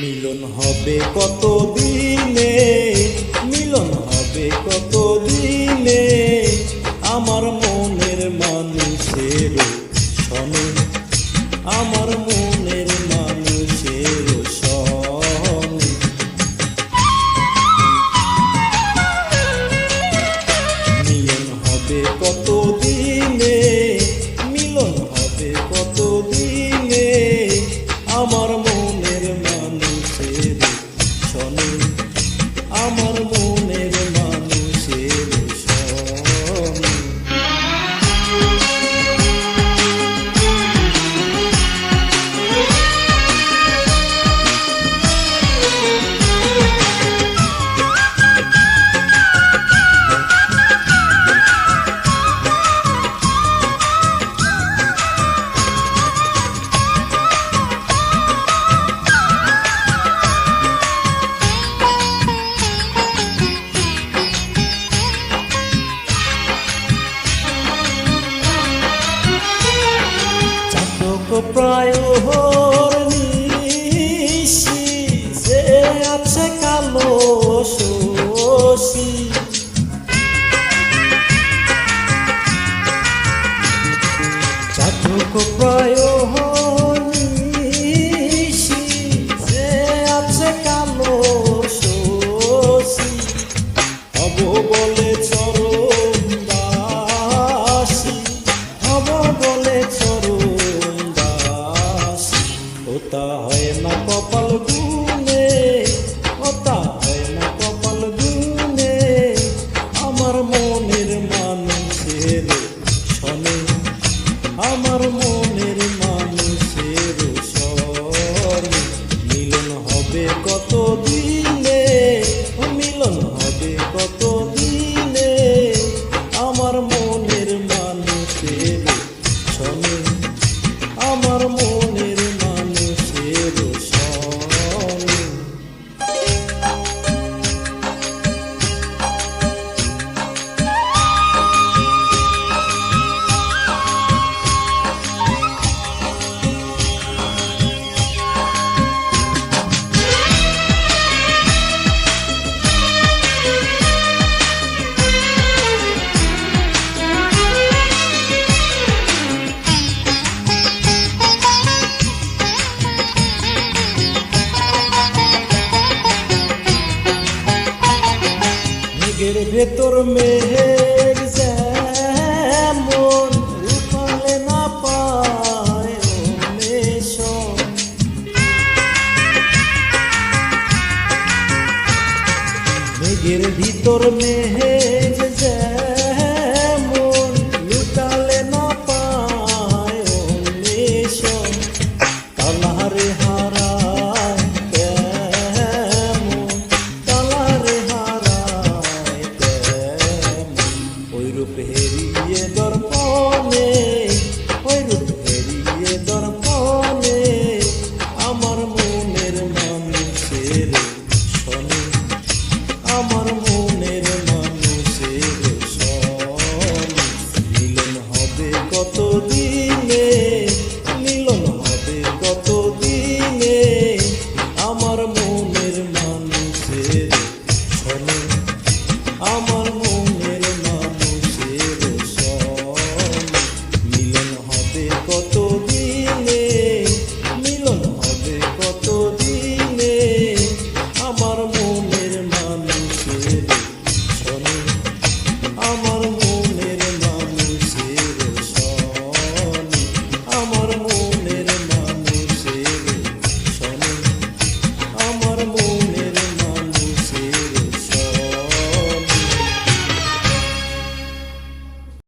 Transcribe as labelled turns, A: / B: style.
A: মিলন হবে কত দিনে প্রায় নিশি সে আছে কালো শোষী চাতক প্রায় I'm amar mo বুকের ভেতর মেহের যেমন উপালে না পায় মেঘের ভিতর মেহের যেমন হেরিয়ে দর্পণে, ওই রূপ হেরিয়ে দর্পণে, আমার মনের মানুষের শনি আমার মনের মানুষের শনি মিলন হবে কত দিনে